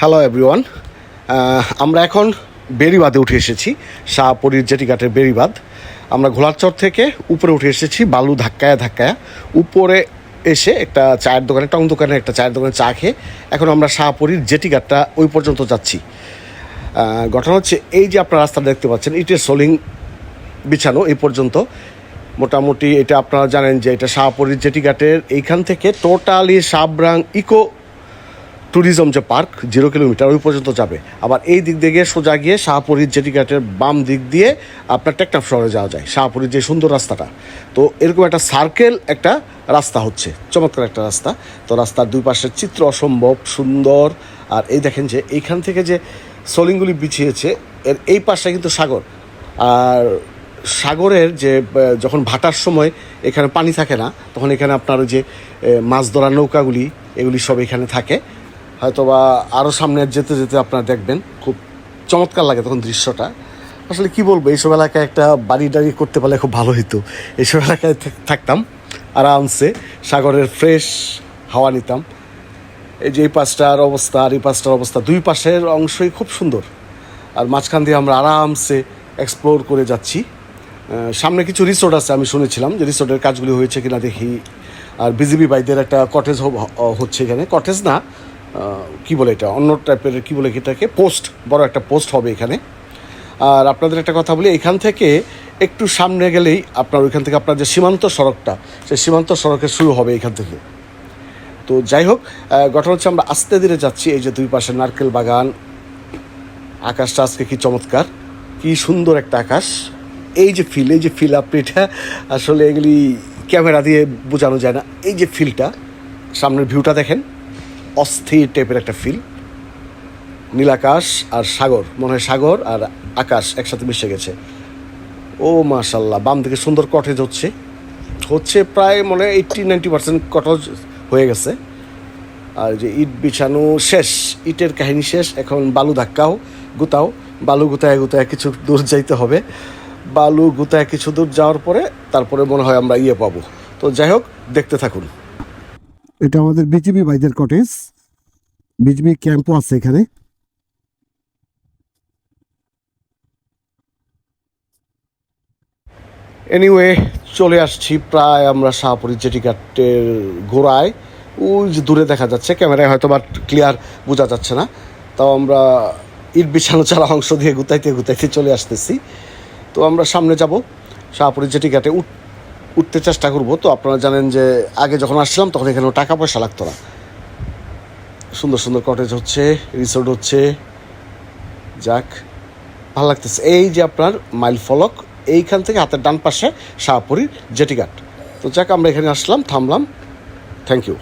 Hello everyone আমরা এখন বেরিবাদে উঠে এসেছি শাহপুরীর জেটিঘাটের বেরিবাদ আমরা ঘোলারচর থেকে উপরে উঠে এসেছি, বালু ধাক্কায় ধাক্কায়। উপরে এসে একটা চায়ের দোকানে টং দোকানে একটা চায়ের দোকানে চা খেয়ে এখন আমরা শাহপুরীর জেটিঘাটটা ওই পর্যন্ত যাচ্ছি। ঘটনা হচ্ছে এই যে আপনারা রাস্তা দেখতে পাচ্ছেন ইটের সোলিং বিছানো এই পর্যন্ত। মোটামুটি এটা আপনারা জানেন যে এটা শাহপুরীর জেটিঘাটের এইখান থেকে টোটালি সাবরাং ইকো ট্যুরিজম যে পার্ক জিরো কিলোমিটার ওই পর্যন্ত যাবে। আবার এই দিক দিয়ে সোজা গিয়ে শাহপুরীর জেটিঘাটের বাম দিক দিয়ে আপনার টেকনাফ শহরে যাওয়া যায়, শাহপুরীর যে সুন্দর রাস্তাটা। তো এরকম একটা সার্কেল একটা রাস্তা হচ্ছে, চমৎকার একটা রাস্তা। তো রাস্তার দুই পাশের চিত্র অসম্ভব, সুন্দর। আর এই দেখেন যে এইখান থেকে যে সোলিংগুলি বিছিয়েছে, এর এই পাশটা কিন্তু সাগর। আর সাগরের যে যখন ভাটার সময় এখানে পানি থাকে না, তখন এখানে আপনার ওই যে মাছ ধরার নৌকাগুলি, এগুলি সব এখানে থাকে। হয়তোবা আরও সামনে যেতে যেতে আপনারা দেখবেন, খুব চমৎকার লাগে তখন দৃশ্যটা। আসলে কি বলব, এইসব এলাকায় একটা বাড়ি টাড়ি করতে পারলে খুব ভালো হতো এইসব এলাকায় থাকতাম, আরামসে, সাগরের ফ্রেশ হাওয়া নিতাম। এই যে এই পাশটার অবস্থা, আর এই পাশটার অবস্থা, দুই পাশের অংশই খুব সুন্দর। আর মাঝখান দিয়ে আমরা আরামসে এক্সপ্লোর করে যাচ্ছি। সামনে কিছু রিসোর্ট আছে আমি শুনেছিলাম যে রিসোর্টের কাজগুলি হয়েছে কিনা দেখি। আর বিজিবি বাইদের একটা কটেজ হচ্ছে এখানে। কটেজ না কি বলে এটা? অন্য টাইপের কি বলে এটাকে? পোস্ট বড় একটা পোস্ট হবে এখানে। আর আপনাদের একটা কথা বলি, এখান থেকে একটু সামনে গেলেই আপনার ওইখান থেকে আপনার যে সীমান্ত সড়কটা, সেই সীমান্ত সড়কের শুরু হবে এখান থেকে। তো যাই হোক ঘটনা হচ্ছে আমরা আস্তে ধীরে যাচ্ছি, এই যে দুই পাশে নারকেল বাগান। আকাশটা আজকে কি চমৎকার, কি সুন্দর একটা আকাশ। এই যে ফিল এই যে ফিল আপনি এটা আসলে এগুলি ক্যামেরা দিয়ে বোঝানো যায় না। এই যে ফিলটা সামনের ভিউটা দেখেন। অস্থির টাইপের একটা ফিল নীলাকাশ আর সাগর, মনে হয় সাগর আর আকাশ একসাথে মিশে গেছে। ও মাশাল্লাহ, বাম দিকে সুন্দর কটেজ হচ্ছে। হচ্ছে প্রায় মনে হয় এইট্টি নাইনটি পার্সেন্ট কটেজ হয়ে গেছে। আর যে ইট বিছানো শেষ, ইটের কাহিনী শেষ। এখন বালু ধাক্কাও, গুতাও। বালু গুতায় গুতায় কিছু দূর যাইতে হবে। বালু গুতায় কিছু দূর যাওয়ার পরে তারপরে মনে হয় আমরা ইয়ে পাবো। তো যাই হোক, দেখতে থাকুন। এটা আমাদের বিজিবি ভাইদের কটেজ বিজিবি ক্যাম্পও আছে এখানে। এনিওয়ে চলে আসছি প্রায় আমরা শাহপুরি জেটিঘাটের গোড়ায়। ওই যে দূরে দেখা যাচ্ছে, ক্যামেরায় হয়তো বা ক্লিয়ার বোঝা যাচ্ছে না। তাও আমরা ইট বিছানো চারা অংশ দিয়ে গুতাইতে গুতাইতে চলে আসতেছি। তো আমরা সামনে যাব শাহপুরি জেটিঘাটে। উঠ উঠতে চেষ্টা করব। তো আপনারা জানেন যে আগে যখন আসছিলাম, তখন এখানে টাকা পয়সা লাগতো না। সুন্দর সুন্দর কটেজ হচ্ছে রিসোর্ট হচ্ছে। যাক, ভালো লাগতেছে। এই যে আপনার মাইল ফলক, এইখান থেকে হাতের ডান পাশে শাহপুরীর জেটিঘাট। তো যাক, আমরা এখানে আসলাম, থামলাম। Thank you